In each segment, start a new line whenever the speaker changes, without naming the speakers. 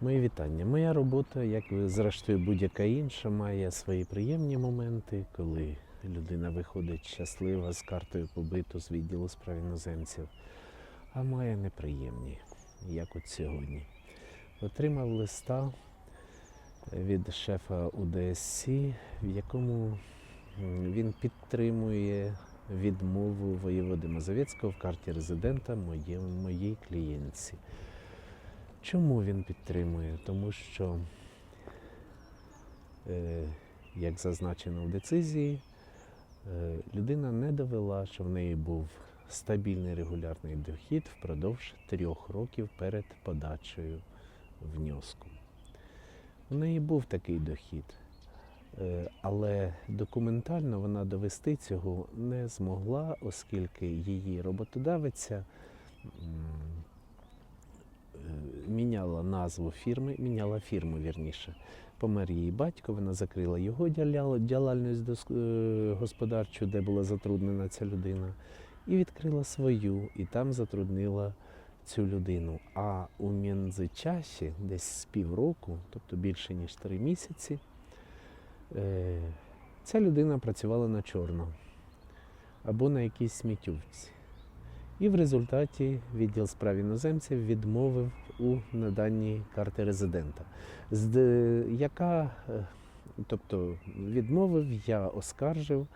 Мої вітання. Моя робота, як зрештою будь-яка інша, має свої приємні моменти, коли людина виходить щаслива з картою побиту з відділу справ іноземців, а має неприємні, як от сьогодні. Отримав листа від шефа УДСС, в якому він підтримує відмову воєводи Мазовецького в карті резидента моє- моїй клієнтці. Чому він підтримує? Тому що, е, як зазначено в децизії, е, людина не довела, що в неї був стабільний регулярний дохід впродовж трьох років перед подачею внеску. У неї був такий дохід, е, але документально вона довести цього не змогла, оскільки її роботодавиця назву фірми, міняла фірму вірніше. Помер її батько, вона закрила його діяльність е, господарчу, де була затруднена ця людина, і відкрила свою, і там затруднила цю людину. А у Мінзичасі десь з півроку, тобто більше ніж три місяці, е, ця людина працювала на чорно або на якійсь сміттєвці. І в результаті відділ справ іноземців відмовив у наданні карти резидента, з яка, е, тобто відмовив, я оскаржив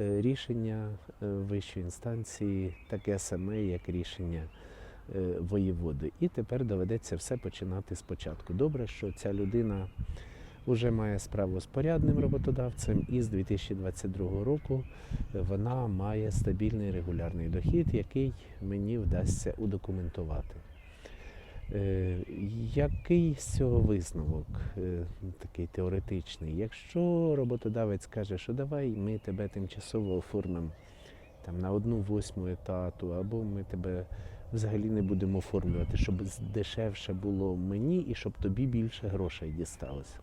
е, рішення е, вищої інстанції, таке саме, як рішення е, воєводи. І тепер доведеться все починати спочатку. Добре, що ця людина вже має справу з порядним роботодавцем, і з 2022 року вона має стабільний регулярний дохід, який мені вдасться удокументувати. Е, Який з цього висновок е, такий теоретичний? Якщо роботодавець каже, що давай ми тебе тимчасово оформимо там, на одну восьму етату, або ми тебе взагалі не будемо оформлювати, щоб дешевше було мені і щоб тобі більше грошей дісталося.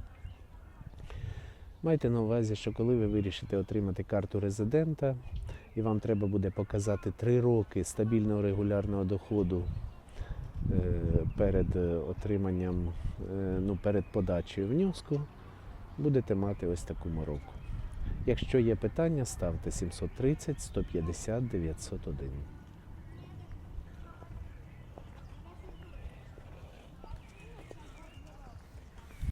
Майте на увазі, що коли ви вирішите отримати карту резидента, і вам треба буде показати 3 роки стабільного регулярного доходу е, перед е, отриманням, е, ну, перед подачею внеску, будете мати ось таку мороку. Якщо є питання, ставте 730 150 901.